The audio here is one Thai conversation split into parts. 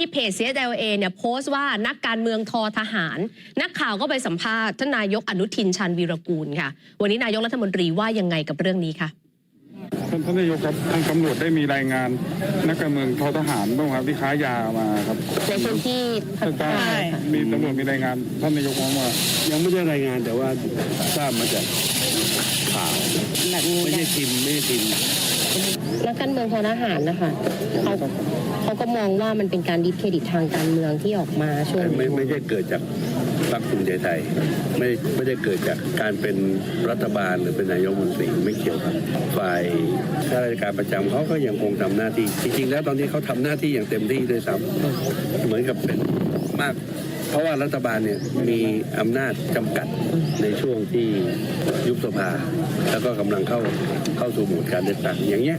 ที่เพจ CSLA เนี่ยโพสต์ว่านักการเมืองทอทหาร นักข่าวก็ไปสัมภาษณ์ท่านนายกอนุทินชาญวีรกูลค่ะ วันนี้นายกรัฐมนตรีว่ายังไงกับเรื่องนี้คะท่านท่านนายกครับทางตำรวจได้มีรายงานนักการเมืองทอทหารบ้างไหมครับที่ค้ายามาครับในพื้นที่ภาคใต้มีตำรวจมีรายงานท่านนายกมองว่ายังไม่ได้รายงานแต่ว่าทราบมาจากข่าวแบบนี้ไม่ใช่ทิมไม่ใช่ทิม นักการเมืองทอทหารนะคะเขาเขาก็มองว่ามันเป็นการดิสเครดิตทางการเมืองที่ออกมาช่วงไม่ไม่ใช่เกิดจากพรรคภูมิใจไทย ไม่ไม่ได้เกิดจากการเป็นรัฐบาลหรือเป็นนายกมนตรีไม่เกี่ยวครับฝ่ายข้าราชการประจำเขาก็ยังคงทำหน้าที่ จริงๆ แล้วตอนนี้เขาทำหน้าที่อย่างเต็มที่ด้วยซ้ำเหมือนกับเป็นมาก เพราะว่ารัฐบาลเนี่ยมีอำนาจจำกัดในช่วงที่ยุบสภา แล้วก็กำลังเข้าเข้าสู่โหมดการเลือกตั้งอย่างเงี้ย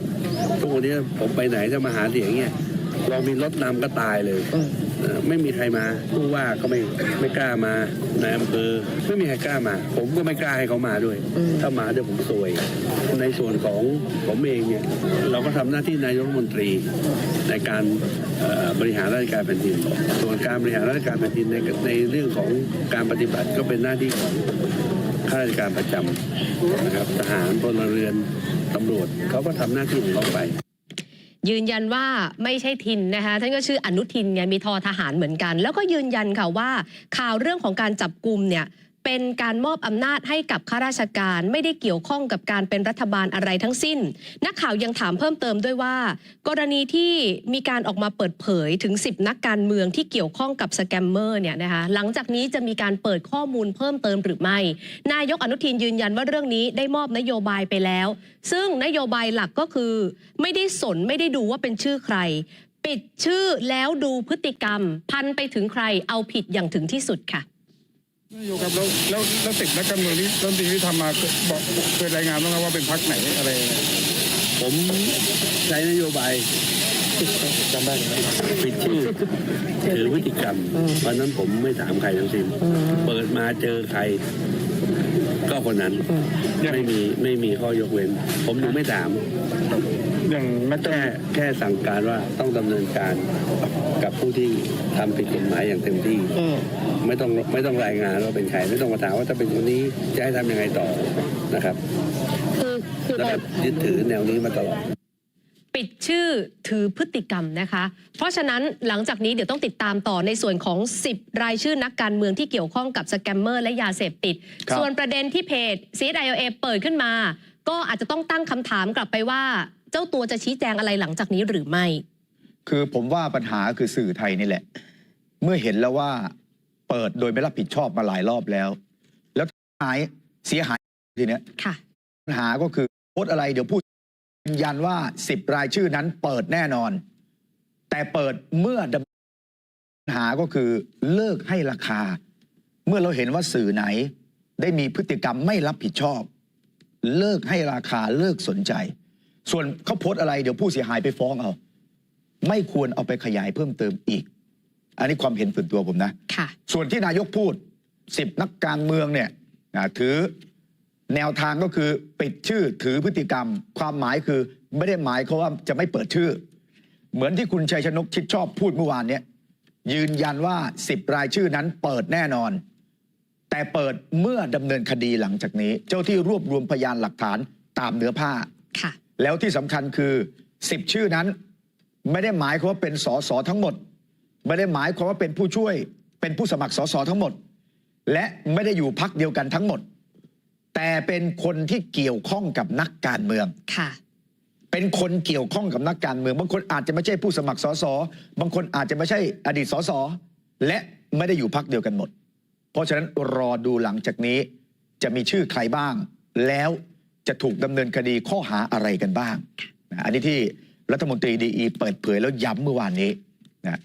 ทุกวันนี้ผมไปไหนจะมาหาเสียงเงี้ยเรามีรถนำก็ตายเลย ไม่มีใครมาผู้ว่าก็ไม่ไม่กล้ามานายอำเภอไม่มีใครกล้ามา ผมก็ไม่กล้าให้เขามาด้วย ถ้ามาเดี๋ยวผมซวย ในส่วนของผมเองเนี่ยเราก็ทำหน้าที่นายกรัฐมนตรีในการเอ่อบริหารราชการแผ่นดิน ส่วนการบริหารราชการแผ่นดินในในเรื่องของการปฏิบัติก็เป็นหน้าที่ของข้าราชการประจำนะครับทหารพลเรือนตำรวจเขาก็ทำหน้าที่ของเขาไป ยืนยันว่าไม่ใช่ทินนะคะท่านก็ชื่ออนุทินไงมีทอทหารเหมือนกัน แล้วก็ยืนยันค่ะว่าข่าวเรื่องของการจับกลุ่มเนี่ย เป็นการมอบอำนาจให้กับข้าราชการ ไม่ได้เกี่ยวข้องกับการเป็นรัฐบาลอะไรทั้งสิ้น นักข่าวยังถามเพิ่มเติมด้วยว่า กรณีที่มีการออกมาเปิดเผยถึง 10 นักการเมืองที่เกี่ยวข้องกับสแกมเมอร์เนี่ยนะคะหลังจากนี้จะมีการเปิดข้อมูลเพิ่มเติมหรือไม่ นายกอนุทินยืนยันว่าเรื่องนี้ได้มอบนโยบายไปแล้ว ซึ่งนโยบายหลักก็คือ ไม่ได้สนไม่ได้ดูว่าเป็นชื่อใคร ปิดชื่อแล้วดูพฤติกรรม พันไปถึงใครเอาผิดอย่างถึงที่สุดค่ะ นายกครับแล้วแล้วแล้วติดนักการเมืองที่ต้นทีที่ทำมาบอกเคยรายงานบ้างครับว่าเป็นพรรคไหนอะไร ผมใช้นโยบายจำได้ปิดชื่อถือพฤติกรรมวันนั้นผมไม่ถามใครทั้งสิ้นเปิดมาเจอใคร ก็คนนั้นไม่มีไม่มีข้อยกเว้น ผมถึงไม่ถามอย่างนักการแค่แค่สั่งการว่าต้องดำเนินการกับผู้ที่ทำผิดกฎหมายอย่างเต็มที่ ไม่ต้องไม่ต้องรายงานว่าเป็นใครไม่ต้องมาถามว่าถ้าเป็นคนนี้จะให้ทำยังไงต่อนะครับคือคือแล้วเราก็ยึดถือแนวนี้มาตลอด ปิดชื่อถือพฤติกรรมนะคะ เพราะฉะนั้นหลังจากนี้เดี๋ยวต้องติดตามต่อในส่วนของ 10 รายชื่อนักการเมืองที่เกี่ยวข้องกับสแกมเมอร์และยาเสพติดครับส่วนประเด็นที่เพจ c s i o a เปิดขึ้นมา ก็อาจจะต้องตั้งคำถามกลับไปว่า เจ้าตัวจะชี้แจงอะไรหลังจากนี้หรือไม่ คือผมว่าปัญหาคือสื่อไทยนี่แหละ เมื่อเห็นแล้วว่า เปิดโดยไม่รับผิดชอบมาหลายรอบแล้ว แล้วหายเสียหายทีเนี้ยค่ะปัญหาก็คือโพสต์อะไรเดี๋ยวพูดยืนยันว่าสิบรายชื่อนั้นเปิดแน่นอน แต่เปิดเมื่อดำปัญหาก็คือเลิกให้ราคา เมื่อเราเห็นว่าสื่อไหน ได้มีพฤติกรรมไม่รับผิดชอบ เลิกให้ราคาเลิกสนใจ ส่วนเขาโพสต์อะไรเดี๋ยวผู้เสียหายไปฟ้องเอา ไม่ควรเอาไปขยายเพิ่มเติมอีก อันนี้ความเห็นส่วนตัวผมนะค่ะ ส่วนที่นายกพูดสิบนักการเมืองเนี่ยนะถือแนวทางก็คือปิดชื่อถือพฤติกรรม ความหมายคือไม่ได้หมายเขามว่าจะไม่เปิดชื่อ เหมือนที่คุณชัยชนกชิดชอบพูดเมื่อวานเนี่ยยืนยันว่าสิบรายชื่อนั้นเปิดแน่นอน แต่เปิดเมื่อดำเนินคดีหลังจากนี้ เจ้าที่รวบรวมพยานหลักฐานตามเนื้อผ้าค่ะ แล้วที่สำคัญคือ10ชื่อนั้น ไม่ได้หมายความว่าเป็นสสทั้งหมด ไม่ได้หมายความว่าเป็นผู้ช่วยเป็นผู้สมัครสสทั้งหมด และไม่ได้อยู่พักเดียวกันทั้งหมด แต่เป็นคนที่เกี่ยวข้องกับนักการเมืองค่ะ เป็นคนเกี่ยวข้องกับนักการเมือง บางคนอาจจะไม่ใช่ผู้สมัครสสบางคนอาจจะไม่ใช่อดีตสสและไม่ได้อยู่พักเดียวกันหมด เพราะฉะนั้นรอดูหลังจากนี้ จะมีชื่อใครบ้าง แล้วจะถูกดำเนินคดีข้อหาอะไรกันบ้างนะอันนี้ที่รัฐมนตรีดีอีเปิดเผยแล้วย้ำเมื่อวานนี้นะ